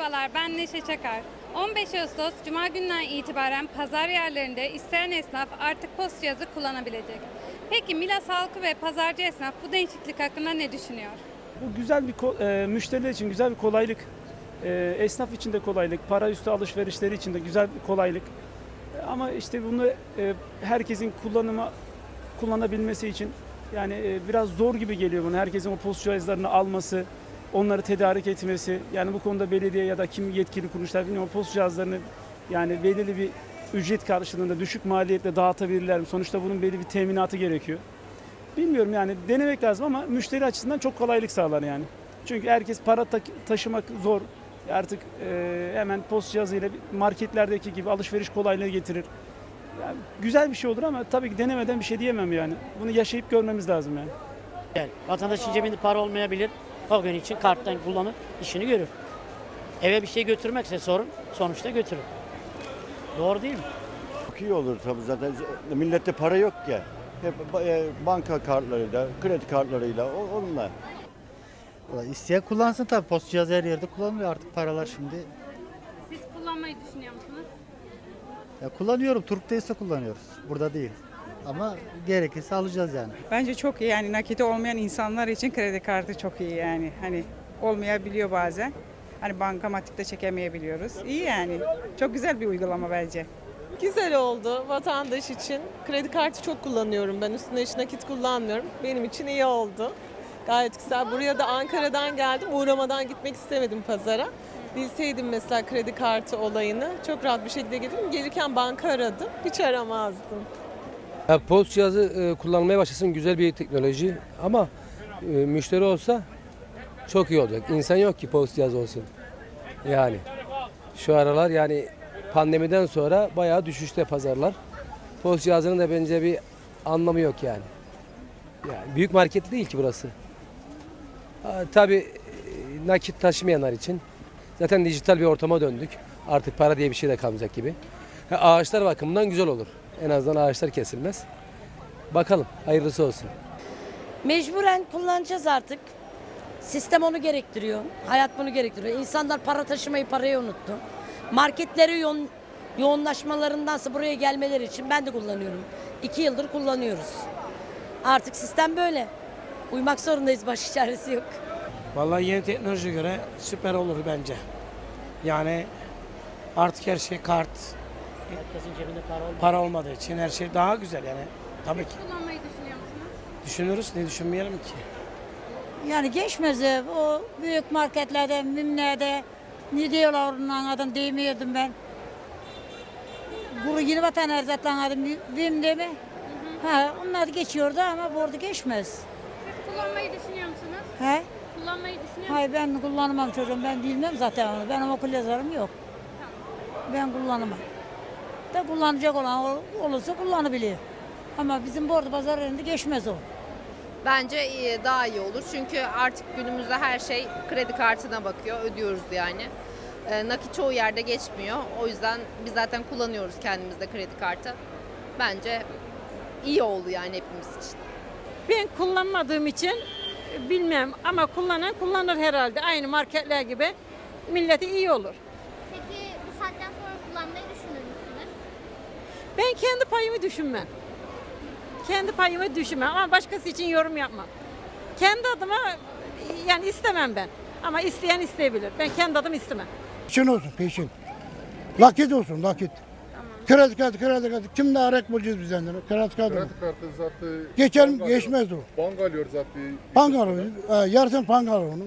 Merhabalar, ben Neşe Çakar. 15 Ağustos Cuma günden itibaren pazar yerlerinde isteyen esnaf artık post cihazı kullanabilecek. Peki Milas halkı ve pazarcı esnaf bu değişiklik hakkında ne düşünüyor? Bu güzel bir e, müşteriler için güzel bir kolaylık. E, esnaf için de kolaylık, para üstü alışverişleri için de güzel bir kolaylık. E, ama işte bunu e, herkesin kullanıma kullanabilmesi için yani e, biraz zor gibi geliyor bana. Herkesin o post cihazlarını alması, onları tedarik etmesi. Yani bu konuda belediye ya da kim yetkili kuruluşlar bilmiyorum post cihazlarını yani belirli bir ücret karşılığında düşük maliyetle dağıtabilirler mi? Sonuçta bunun belli bir teminatı gerekiyor. Bilmiyorum yani denemek lazım ama müşteri açısından çok kolaylık sağlar yani. Çünkü herkes para ta- taşımak zor. Artık e, hemen post cihazıyla marketlerdeki gibi alışveriş kolaylığı getirir. Yani güzel bir şey olur ama tabii ki denemeden bir şey diyemem yani. Bunu yaşayıp görmemiz lazım yani. Yani vatandaşın cebinde para olmayabilir. O gün için karttan kullanıp işini görür. Eve bir şey götürmekse sorun, sonuçta götürür. Doğru değil mi? Çok iyi olur tabii zaten millette para yok ya. Hep e, banka kartlarıyla, kredi kartlarıyla o- onunla. Valla isteyen kullansın tabii. Post cihazı her yerde kullanılıyor artık paralar şimdi. Siz kullanmayı düşünüyor musunuz? Ya kullanıyorum. Turk'taysa kullanıyoruz. Burada değil. Ama gerekirse alacağız yani. Bence çok iyi yani nakiti olmayan insanlar için kredi kartı çok iyi yani. Hani olmayabiliyor bazen. Hani bankamatikte çekemeyebiliyoruz. İyi yani. Çok güzel bir uygulama bence. Güzel oldu vatandaş için. Kredi kartı çok kullanıyorum ben. Üstüne hiç nakit kullanmıyorum. Benim için iyi oldu. Gayet güzel. Buraya da Ankara'dan geldim. Uğramadan gitmek istemedim pazara. Bilseydim mesela kredi kartı olayını çok rahat bir şekilde gelirdim. Gelirken banka aradım. Hiç aramazdım. Ya post cihazı e, kullanmaya başlasın güzel bir teknoloji ama e, müşteri olsa çok iyi olacak. İnsan yok ki post cihazı olsun. Yani şu aralar yani pandemiden sonra bayağı düşüşte pazarlar. Post cihazının da bence bir anlamı yok yani. Yani büyük market değil ki burası. Ha, tabii e, nakit taşımayanlar için zaten dijital bir ortama döndük. Artık para diye bir şey de kalmayacak gibi. Ha, ağaçlar bakımından güzel olur. En azından ağaçlar kesilmez. Bakalım hayırlısı olsun. Mecburen kullanacağız artık. Sistem onu gerektiriyor. Hayat bunu gerektiriyor. İnsanlar para taşımayı parayı unuttu. Marketleri yoğun, yoğunlaşmalarındansa buraya gelmeleri için ben de kullanıyorum. İki yıldır kullanıyoruz. Artık sistem böyle. Uymak zorundayız. Baş çaresi yok. Vallahi yeni teknolojiye göre süper olur bence. Yani artık her şey kart, Herkesin cebinde para olmadı. para olmadığı için her şey daha güzel yani. Tabii ki. Kullanmayı düşünüyor musunuz? Düşünürüz, ne düşünmeyelim ki? Yani geçmez e, o büyük marketlerde, mimlerde ne diyorlar onun adını demiyordum ben. Kuru yeni vatan erzatlan adı Vim değil mi? Ha, onlar geçiyordu ama burada geçmez. Siz kullanmayı düşünüyor musunuz? He? Kullanmayı düşünüyor musunuz? Hayır ben kullanamam çocuğum ben bilmem zaten onu. Benim okul yazarım yok. Ben kullanamam. Da kullanacak olan ol- olursa kullanabilir. Ama bizim bordo pazar yerinde geçmez o. Bence iyi, daha iyi olur. Çünkü artık günümüzde her şey kredi kartına bakıyor. Ödüyoruz yani. Ee, nakit çoğu yerde geçmiyor. O yüzden biz zaten kullanıyoruz kendimizde kredi kartı. Bence iyi oldu yani hepimiz için. Ben kullanmadığım için bilmem ama kullanan kullanır herhalde. Aynı marketler gibi millete iyi olur. Peki bu saatten sonra kullanmayı düşünür müsünüz? Ben kendi payımı düşünmem. Kendi payımı düşünmem ama başkası için yorum yapmam. Kendi adıma yani istemem ben. Ama isteyen isteyebilir. Ben kendi adım istemem. Peşin olsun peşin. Nakit olsun nakit. Kredi kartı kredi kartı. Kimde arak bulacağız biz kendine? Kredi kartı mı? kartı zaten Geçer mi? Geçmez o. bank alıyor zaten. Pankalo. E, yarısını pankalo onu.